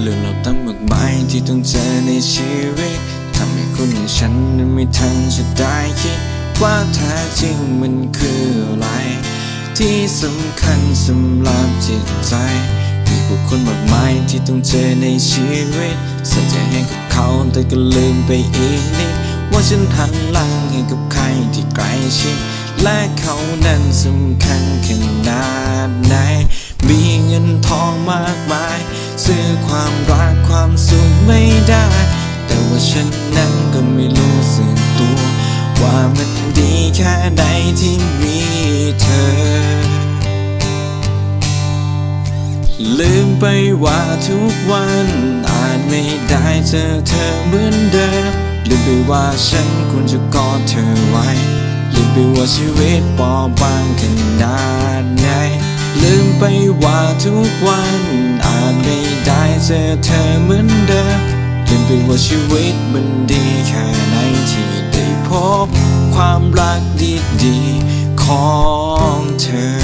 เรื่องราวตั้งมากมายที่ต้องเจอในชีวิตทำให้คนอย่างฉันนั้นไม่ทันจะได้คิด ว่าแท้จริงมันคืออะไร ที่สำคัญสำหรับจิตใจ มีผู้คนมากมายที่ต้องเจอในชีวิตส่ใจให้กับเขาแต่ก็ลืมไปอีกนิดว่าฉันหันหลังให้กับใครที่ใกลชิดและเขานั้นสำคัญขนาดไหน ซื้อความรักความสุขไม่ได้ แต่ว่าฉันนั้นก็ไม่รู้สึกตัว ว่ามันดีแค่ไหนที่มีเธอ ลืมไปว่าทุกวันอาจไม่ได้เจอเธอเหมือนเดิมลืมไปว่าฉันควรจะกอดเธอไว้ลืมไปว่าชีวิตปอบางขนาดไหนลืมไปว่าทุกวัน แต่เธอเหมือนเดิมลืงไปว่าชีวิตมันดีแค่ไหนที่ได้พบ ความรักดีๆของเธอ